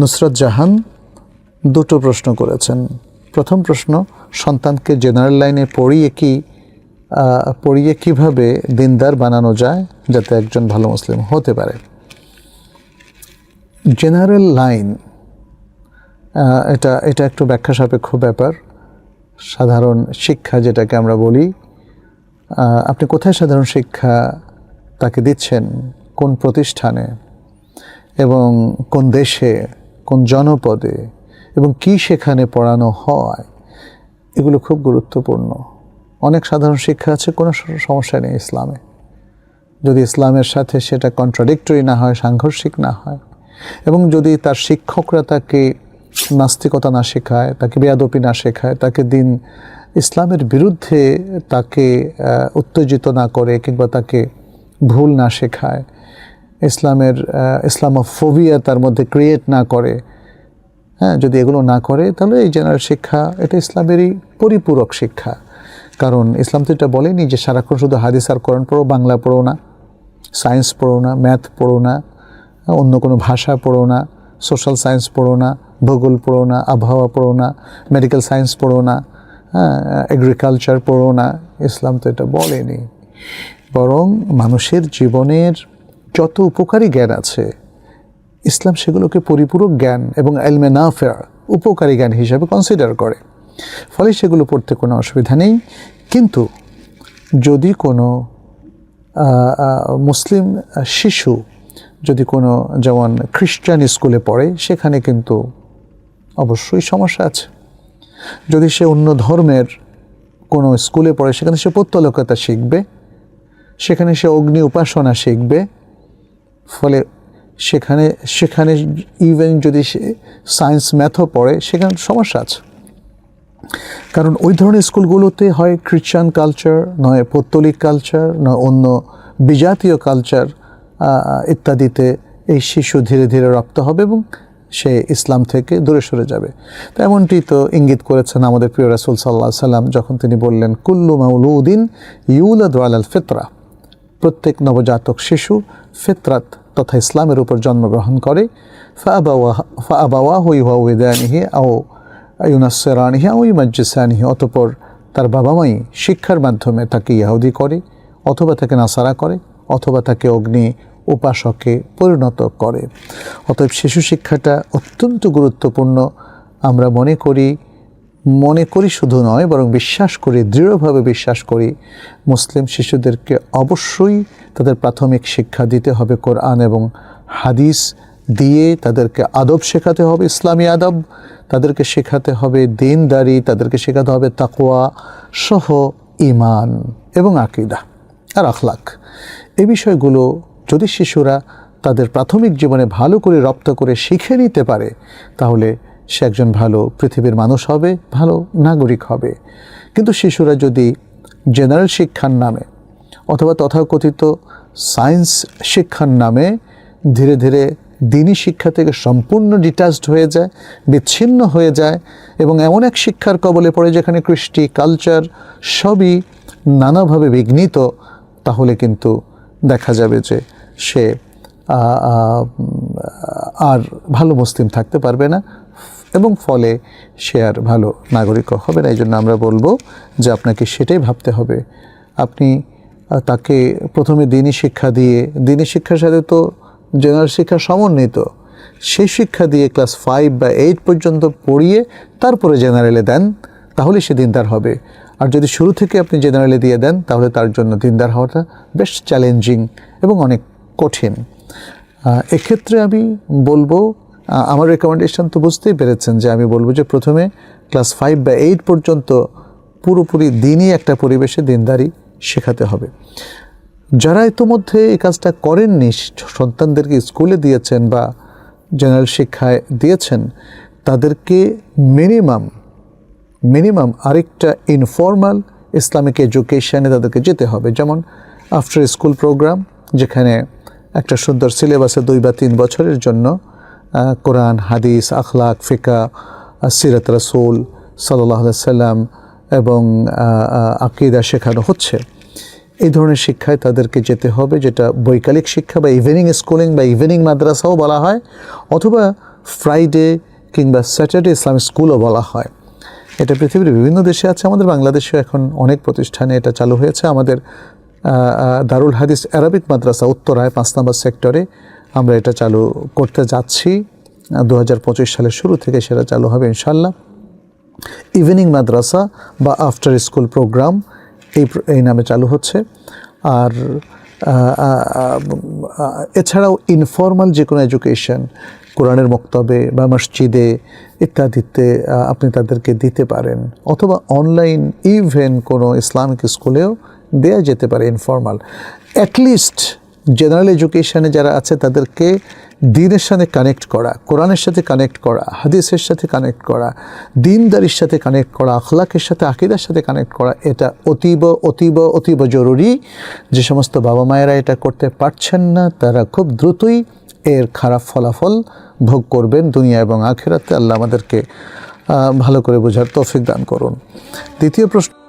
নুসরত জাহান দুটো প্রশ্ন করেছেন। প্রথম প্রশ্ন, সন্তানকে জেনারেল লাইনে পড়িয়ে কি পড়িয়ে কীভাবে দিনদার বানানো যায় যাতে একজন ভালো মুসলিম হতে পারে? জেনারেল লাইন এটা এটা একটু ব্যাখ্যা সাপেক্ষ ব্যাপার। সাধারণ শিক্ষা যেটাকে আমরা বলি আপনি কোথায় সাধারণ শিক্ষা তাকে দিচ্ছেন? কোন প্রতিষ্ঠানে? এবং কোন দেশে? কোন জনপদে এবং কি সেখানে পড়ানো হয়, এগুলো খুব গুরুত্বপূর্ণ। অনেক সাধারণ শিক্ষা আছে, কোনো সমস্যা নেই ইসলামে। যদি ইসলামের সাথে সেটা কন্ট্রাডিক্টরি না হয়, সাংঘর্ষিক না হয়, এবং যদি তার শিক্ষকরা তাকে নাস্তিকতা না শেখায়, তাকে বেয়াদপি না শেখায়, তাকে দিন ইসলামের বিরুদ্ধে তাকে উত্তেজিত না করে কিংবা তাকে ভুল না শেখায় ইসলামের ইসলামোফোবিয়া তার মধ্যে ক্রিয়েট না করে হ্যাঁ যদি এগুলো না করে, তাহলে এই জেনারেল শিক্ষা, এটা ইসলামেরই পরিপূরক শিক্ষা। কারণ ইসলাম তো এটা বলেনি যে সারাক্ষণ শুধু হাদিস আর কোরআন পড়ো, বাংলা পড়ো না সায়েন্স পড়ো না ম্যাথ পড়ো না, অন্য কোনো ভাষা পড়ো না সোশ্যাল সায়েন্স পড়ো না, ভূগোল পড়ো না, আবহাওয়া পড়ো না মেডিকেল সায়েন্স পড়ো না হ্যাঁ এগ্রিকালচার পড়ো না, ইসলাম তো এটা বলেনি। বরং মানুষের জীবনের যত উপকারী জ্ঞান আছে, ইসলাম সেগুলোকে পরিপূরক জ্ঞান এবং এলমে নাফেয়ার উপকারী জ্ঞান হিসাবে কনসিডার করে। ফলে সেগুলো পড়তে কোনো অসুবিধা নেই। কিন্তু যদি কোনো মুসলিম শিশু যদি কোনো যেমন খ্রিস্টান স্কুলে পড়ে, সেখানে কিন্তু অবশ্যই সমস্যা আছে। যদি সে অন্য ধর্মের কোনো স্কুলে পড়ে, সেখানে সে প্রত্যলকতা শিখবে, সেখানে সে অগ্নি উপাসনা শিখবে ফলে সেখানে সেখানে ইভেন যদি সে সায়েন্স ম্যাথও পড়ে, সেখানে সমস্যা আছে। কারণ ওই ধরনের স্কুলগুলোতে হয় খ্রিশ্চান কালচার নয় পৌত্তলিক কালচার নয় অন্য বিজাতীয় কালচার ইত্যাদিতে এই শিশু ধীরে ধীরে রপ্ত হবে এবং সে ইসলাম থেকে দূরে সরে যাবে। তো এমনটি তো ইঙ্গিত করেছেন আমাদের প্রিয় রাসুল সাল্লাহ সাল্লাম যখন তিনি বললেন, কুল্লু মাউলুদ্দিন ইউলাদ আল ফিতরা। প্রত্যেক নবজাতক শিশু ফিতরাত তথা ইসলামের উপর জন্মগ্রহণ করে। ফাআবাওয়া হুই ওয়েদানিহি আও ইউনাসেরানিহি আও ইমাজ্জিসানিহি অতপর তার বাবা মাই শিক্ষার মাধ্যমে তাকে ইয়াহুদি করে, অথবা তাকে নাসারা করে, অথবা তাকে অগ্নি উপাসকে পরিণত করে। অতএব শিশু শিক্ষাটা অত্যন্ত গুরুত্বপূর্ণ। আমরা মনে করি মনে করি শুধু নয়, বরং বিশ্বাস করি, দৃঢ়ভাবে বিশ্বাস করি, মুসলিম শিশুদেরকে অবশ্যই তাদের প্রাথমিক শিক্ষা দিতে হবে কোরআন এবং হাদিস দিয়ে তাদেরকে আদব শেখাতে হবে, ইসলামী আদব তাদেরকে শেখাতে হবে, দিনদারি তাদেরকে শেখাতে হবে তাকোয়া সহ ইমান এবং আকিদা আর আখলাক। এই বিষয়গুলো যদি শিশুরা তাদের প্রাথমিক জীবনে ভালো করে রপ্ত করে শিখে নিতে পারে, তাহলে সে একজন ভালো পৃথিবীর মানুষ হবে, ভালো নাগরিক হবে। কিন্তু শিশুরা যদি জেনারেল শিক্ষার নামে অথবা তথাকথিত সায়েন্স শিক্ষার নামে ধীরে ধীরে দিনই শিক্ষা থেকে সম্পূর্ণ ডিটাচড হয়ে যায়, বিচ্ছিন্ন হয়ে যায় এবং এমন এক শিক্ষার কবলে পড়ে যেখানে কৃষ্টি, কালচার সবই নানাভাবে বিঘ্নিত, তাহলে কিন্তু দেখা যাবে যে সে আর ভালো মুসলিম থাকতে পারবে না। এবং ফলে সে আর ভালো নাগরিক হবে না। এই জন্য আমরা বলব যে আপনাকে সেটাই ভাবতে হবে। আপনি তাকে প্রথমে দিনই শিক্ষা দিয়ে দিনই শিক্ষার সাথে তো জেনারেল শিক্ষা সমন্বিত। সেই শিক্ষা দিয়ে ক্লাস ফাইভ বা এইট পর্যন্ত পড়িয়ে তারপরে জেনারেলে দেন, তাহলে সে দিনদার হবে। আর যদি শুরু থেকে আপনি জেনারেলে দিয়ে দেন, তাহলে তার জন্য দিনদার হওয়াটা বেশ চ্যালেঞ্জিং এবং অনেক কঠিন। এক্ষেত্রে আমি বলব আমার রেকমেন্ডেশন তো বুঝতেই পেরেছেন যে আমি বলব যে প্রথমে ক্লাস ফাইভ বা এইট পর্যন্ত পুরোপুরি দিনই একটা পরিবেশে দিনদারি শেখাতে হবে। যারা ইতোমধ্যে এই কাজটা করেননি, সন্তানদেরকে স্কুলে দিয়েছেন বা জেনারেল শিক্ষায় দিয়েছেন, তাদেরকে মিনিমাম মিনিমাম আরেকটা ইনফর্মাল ইসলামিক এডুকেশনে তাদেরকে যেতে হবে। যেমন আফটার স্কুল প্রোগ্রাম যেখানে একটা সুন্দর সিলেবাসে দুই বা তিন বছরের জন্য কোরআন, হাদিস, আখলাক, ফিকা সিরাত রাসুল সাল্লাহ সাল্লাম এবং আকিদা শেখানো হচ্ছে। এই ধরনের শিক্ষায় তাদেরকে যেতে হবে, যেটা বৈকালিক শিক্ষা বা ইভিনিং স্কুলিং বা ইভিনিং মাদ্রাসাও বলা হয়, অথবা ফ্রাইডে কিংবা স্যাটারডে ইসলামিক স্কুলও বলা হয়। এটা পৃথিবীর বিভিন্ন দেশে আছে, আমাদের বাংলাদেশেও এখন অনেক প্রতিষ্ঠানে এটা চালু হয়েছে। আমাদের দারুল হাদিস অ্যারাবিক মাদ্রাসা উত্তরায় পাঁচ নম্বর সেক্টরে আমরা এটা চালু করতে যাচ্ছি। দু হাজার পঁচিশ সালের শুরু থেকে সেটা চালু হবে ইনশাল্লাহ ইভিনিং মাদ্রাসা বা আফটার স্কুল প্রোগ্রাম এই এই নামে চালু হচ্ছে। আর এছাড়াও ইনফর্মাল যে কোনো এডুকেশন কোরআনের মক্তবে বা মসজিদে ইত্যাদিতে আপনি তাদেরকে দিতে পারেন। অথবা অনলাইন ইভেন কোনো ইসলামিক স্কুলেও দেয়া যেতে পারে ইনফর্মাল অ্যাটলিস্ট জেনারেল এডুকেশনে যারা আছে তাদেরকে দিনের সাথে কানেক্ট করা, কোরআনের সাথে কানেক্ট করা, হাদিসের সাথে কানেক্ট করা, দিনদারির সাথে কানেক্ট করা, আখলাকের সাথে, আকিদার সাথে কানেক্ট করা, এটা অতীব অতীব অতীব জরুরি। যে সমস্ত বাবা মায়েরা এটা করতে পারছেন না, তারা খুব দ্রুতই এর খারাপ ফলাফল ভোগ করবেন দুনিয়া এবং আখেরাতে। আল্লাহ আমাদেরকে ভালো করে বোঝার তৌফিক দান করুন। দ্বিতীয় প্রশ্ন